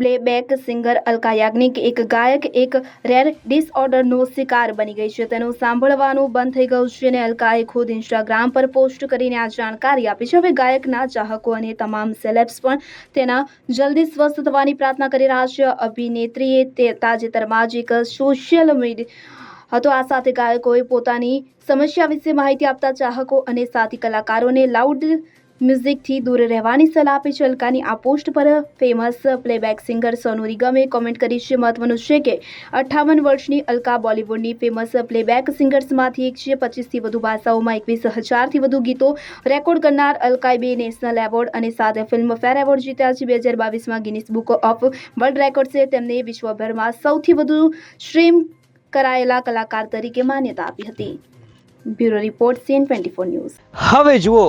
Playback singer Alka Yagnik એક ગાયક, એક રેર ડિસઓર્ડરનો શિકાર બની ગઈ છે. તેનું સાંભળવાનું બંધ થઈ ગયું છે અને અલકાએ ખુદ ઇન્સ્ટાગ્રામ પર પોસ્ટ કરીને આ જાણકારી આપી છે. હવે ગાયકના ચાહકો અને તમામ સેલેબ્સ પણ તેના જલ્દી સ્વસ્થ થવાની પ્રાર્થના કરી રહ્યા છે. અભિનેત્રીએ તે તાજેતરમાં જ એક સોશિયલ મીડિયા હતો. આ સાથે ગાયકોએ પોતાની સમસ્યા વિશે માહિતી આપતા ચાહકો અને સાથી કલાકારોને લાઉડ મ્યુઝિકથી દૂર રહેવાની સલાહ આપી છે અલકાની આ પોસ્ટ પર ફેમસ પ્લેબેક સિંગર સોનુ નિગમે કોમેન્ટ કરી છે. મહત્વનું છે કે અઠ્ઠાવન વર્ષની અલકા બોલિવૂડની ફેમસ પ્લેબેક સિંગર્સમાંથી એક છે. પચીસથી વધુ ભાષાઓમાં એકવીસ હજારથી વધુ ગીતો રેકોર્ડ કરનાર અલકાએ બે નેશનલ એવોર્ડ અને સાત ફિલ્મફેર એવોર્ડ જીત્યા છે. બે હજાર બાવીસમાં ગિનિસ બુક ઓફ વર્લ્ડ રેકોર્ડ્સે તેમને વિશ્વભરમાં સૌથી વધુ સ્ટ્રીમ કરાયેલા કલાકાર તરીકે માન્યતા આપી હતી. Bureau report CN twenty four news. હવે જુઓ